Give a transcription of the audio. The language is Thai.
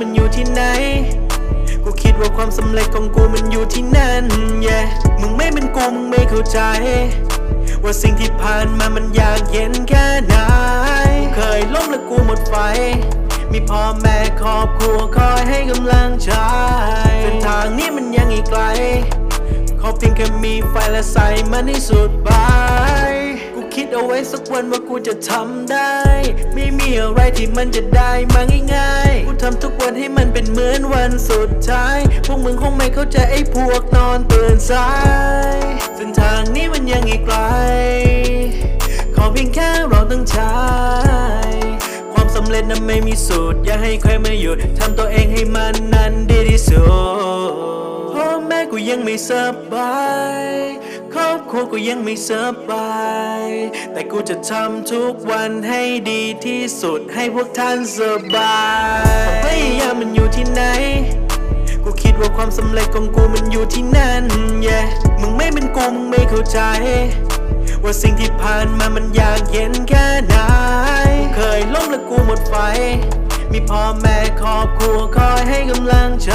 มันอยู่ที่ไหน กูคิดว่าความสำเร็จของกูมันอยู่ที่นั่น yeah มึงไม่เป็นกูมึงไม่เข้าใจ ว่าสิ่งที่ผ่านมามันยากเย็นแค่ไหน เคยล้มและกูหมดไฟ มีพ่อแม่ครอบครัวคอยให้กำลังใจเส้นทางนี้มันยังอีกไกล ขอเพียงแค่มีไฟและใส่มันให้สุดไปกู คิดเอาไว้สักวันว่ากูจะทำได้ ไม่มีอะไรที่มันจะได้มาง่ายๆ กูทำทุกวันให้มันเป็นเหมือนวันสุดท้าย พวกมึงคงไม่เข้าใจไอ้พวกนอนตื่นสายเส้นทางนี้มันยังอีกไกล ขอเพียงแค่เราตั้งใจความสำเร็จนั้นไม่มีสูตร อย่าให้ใครมาหยุดทำตัวเองให้มันนั้นดีที่สุดพ่อแม่กูยังไม่สบาย รอบครัวกูยังไม่สบาย แต่กูจะทำทุกวันให้ดีที่สุดให้พวกท่านสบายพยายามมันอยู่ที่ไหน กูคิดว่าความสำเร็จของกูมันอยู่ที่นั่น yeah มึงไม่เป็นกูมึงไม่เข้าใจ ว่าสิ่งที่ผ่านมามันยากเย็นแค่ไหน เคยล้มและกูหมดไฟ มีพ่อแม่ครอบครัวคอยให้กำลังใจ